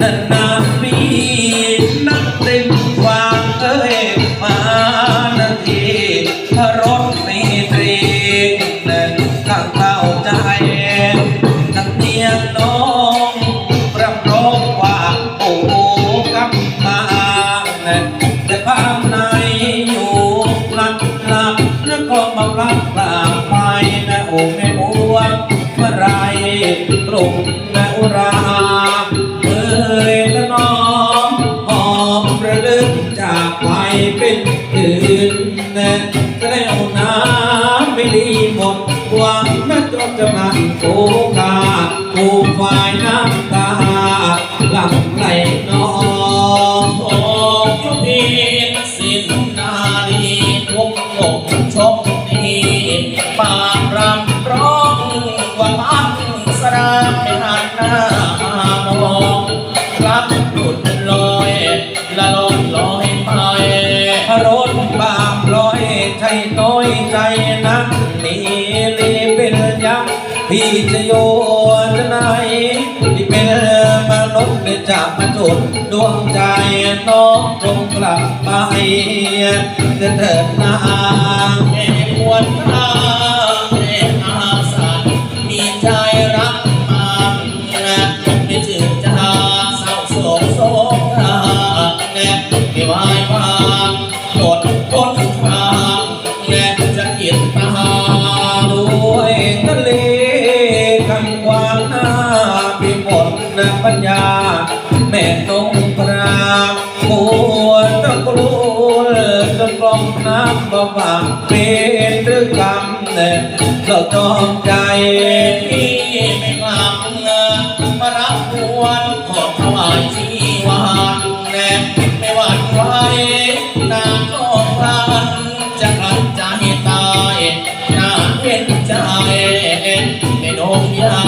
นา นะจนจะมาโอกาผูกฝ่ายน้ำตาหลังไหลน้อง จะโยนไหนพี่เป็นมนุษย์จะมาจุดดวงใจน้องจงกลับไปเถิดนางแม่ควรทางแม่อาสันมีใจรักมันไม่จืดจางเศร้าโศกโศกทางแน่ไม่ไหว น้ำบ่างเป็นหรือกรรมเนี่ยเราจอมใจพี่ไม่กลับเงินมารับควนขอถวายชีวานแน่ไม่หวั่นไหวนางก็พลันจะกลับใจตายน่าเห็นใจไม่นงยา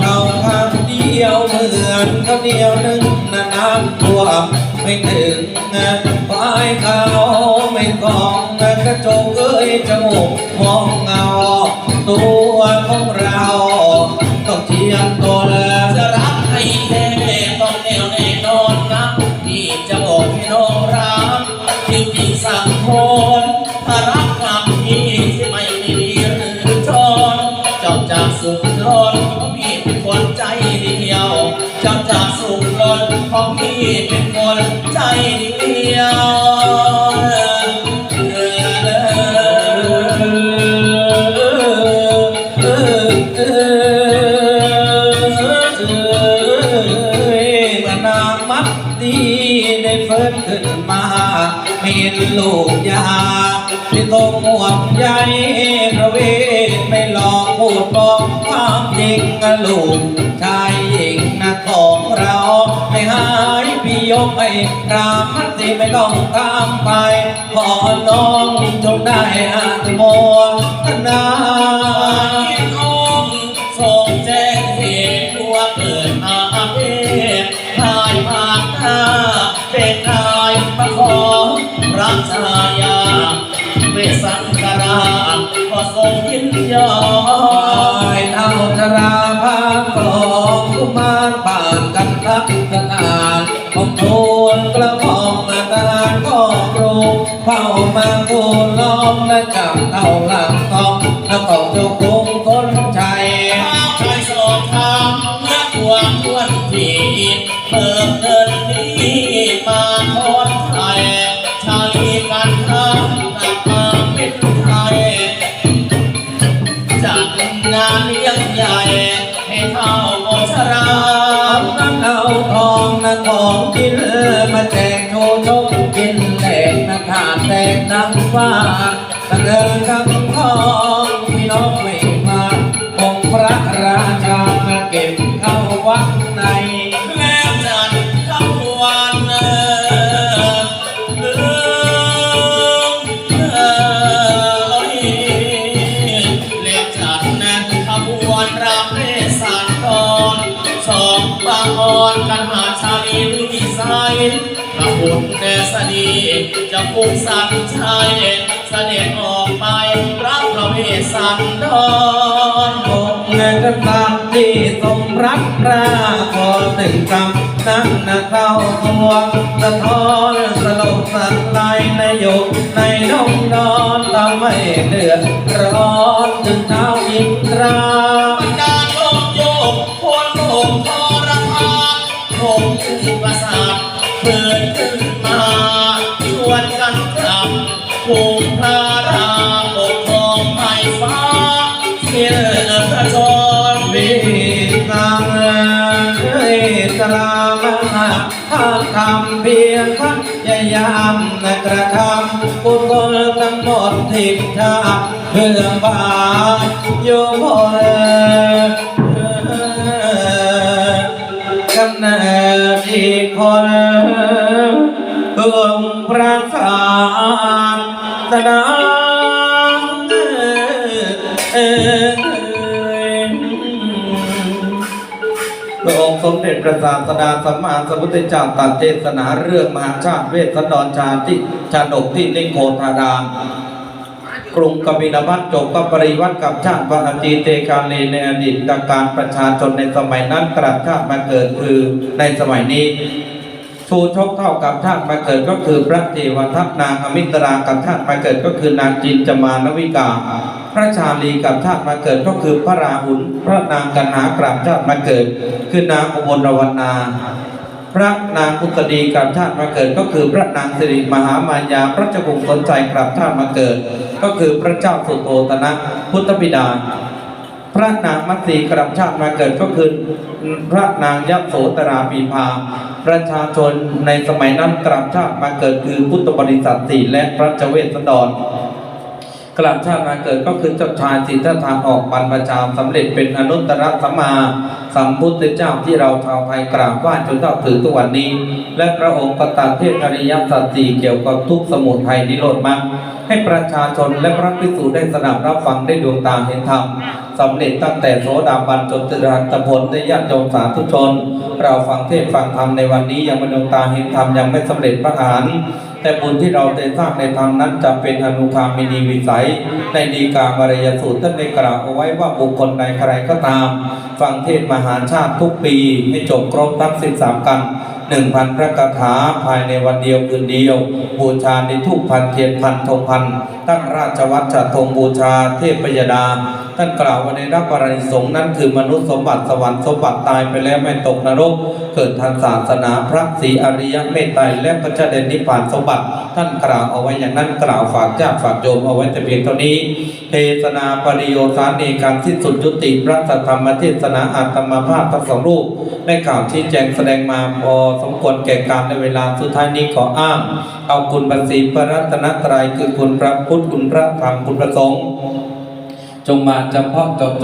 เราคำเดียวเหมือนข้าเหนียวนึ่งน้ำท่วมไม่ถึงปลายเขาไม่กอง กระจกเอ้ยจมูกมองเงา ตัวของเราต้องเทียมตัวแล้วจะรักให้แน่ต้องแน่วแน่นอนนะพี่จะบอกให้น้องรักจริงจริงๆสักคนถ้ารักกับพี่ที่ไม่มีดีหรือชนเจ้าจะสุขล้นเพราะพี่เป็นคนใจเดียวเจ้าจะสุขล้นเพราะพี่เป็นคนใจเดียว มามีลูกยาที่ต้องห่วงใยพระเวทไม่หลอกพูดบอกความจริงลูกชายหญิงนะของเราไม่หายพี่ยกให้รามมัดดีไม่ต้องตามไปขอน้องจงได้อาโมทนา เข้ามาคูณล้อมและจับเท่าหลังทองแล้วก็เจ้าคุงคนชาย ขาดแตกน้ำฟ้าตะเดินคำทอ ดีจะปุกสันชัยเสด็จออกไปรับพระเวสสันดรองค์เงินตามที่ทรงรักพระขอหนึ่งกรรมนั้นนะเข้าตัวสะท้อนสลบสักลายในโยกในน้องนอนทำให้เดือดร้อนถึงเท้าอินทรา กระทำกุศลทั้งหมดทิ้งชาติเพื่อบาปโยมกำเนิดอีกคนเพื่อพระสานสดาเอ่ย มเด็จพระศาสดาสัมมาสัมพุทธเจ้าตรัสเทศนาเรื่องมหาชาติเวสสันดรชาติชาดกที่นิโคธารามกรุงกบิลพัทจบก็ปริวัติกับชาติพระอจีเตกาเลในอดีตการประชาชนในสมัยนั้นกลับชาติมาเกิดคือในสมัยนี้ ชูชกเท่ากับชาติมาเกิดก็คือพระเทวทัตนางอมิตรากับชาติมาเกิดก็คือนางจินจมานวิกา พระชาลีกับชาติมาเกิดก็คือพระราหุลพระนางกันหากราบชาติมาเกิด คือนางอุบลวรรณาพระนางพุทธดีกับชาติมาเกิดก็คือพระนางสิริมหามายาพระเจ้าบุสนใจกราบชาติมาเกิด ก็คือพระเจ้าสุโธตนะพุทธบิดา พระนางมัตสีกรับชาติมาเกิดก็คือพระนางยักษ์โสตราปีพาประชาชนในสมัยนั้นกรับชาติมาเกิดคือพุทธบริษัทสี่และพระเจเวสสันดร กลับชาติมาเกิดก็คือเจ้าชายสิทธัตถะออกบรรพชาสำเร็จเป็นอนุตตรสัมมาสัมพุทธเจ้าที่เราชาวไทยกราบไหว้จนเท่าถึงทุกวันนี้ และพระองค์ประทานเทศอริยสัจสี่เกี่ยวกับทุกสมุทัยนิโรธมรรคให้ประชาชนและพระภิกษุได้สดับรับฟังได้ดวงตาเห็นธรรมสำเร็จตั้งแต่โสดาบันจนตรันตผลได้ญาติโยมสาธุชน เราฟังเทศฟังธรรมในวันนี้ยังไม่ดวงตาเห็นธรรมยังไม่สำเร็จพระอรหันต์แต่บุญที่เราได้สร้างในธรรมนั้นจะเป็นอนุคามินีวิสัย ในดีกามารยสูตรท่านได้กล่าวเอาไว้ว่าบุคคลใดใครก็ตาม ฟังเทศมหาชาติทุกปีให้จบครบทั้งสิบสามกันหนึ่งพันพระคาถาภายในวันเดียวคืนเดียว บูชาในทุกพันเทียนพันธงพัน ตั้งราชวัตรจัดธงบูชาเทพยดา ท่านกล่าวว่าในรับปริสงนั้นคือมนุษย์สมบัติสวรรค์สมบัติตายไปแล้วไม่ตกนรก เกิดทางศาสนาพระศรีอริยเมตไตรและพระเจริญนิพพานสมบัติท่านกล่าวเอาไว้อย่างนั้นกล่าวฝากญาติฝากโยมเอาไว้แต่เพียงเท่านี้ เทศนาปริโยสารเนการสิ้นสุดยุติพระสัทธรรมเทศนาอาตมาภาพทั้งสองรูปได้กล่าวชี้แจงแสดงมาพอสมควรแก่การในเวลาสุดท้ายนี้ขออ้าง เอาคุณบัสีพระรัตนตรัยคือคุณพระพุทธคุณพระธรรมคุณพระสงฆ์จงมาจำเพาะจบ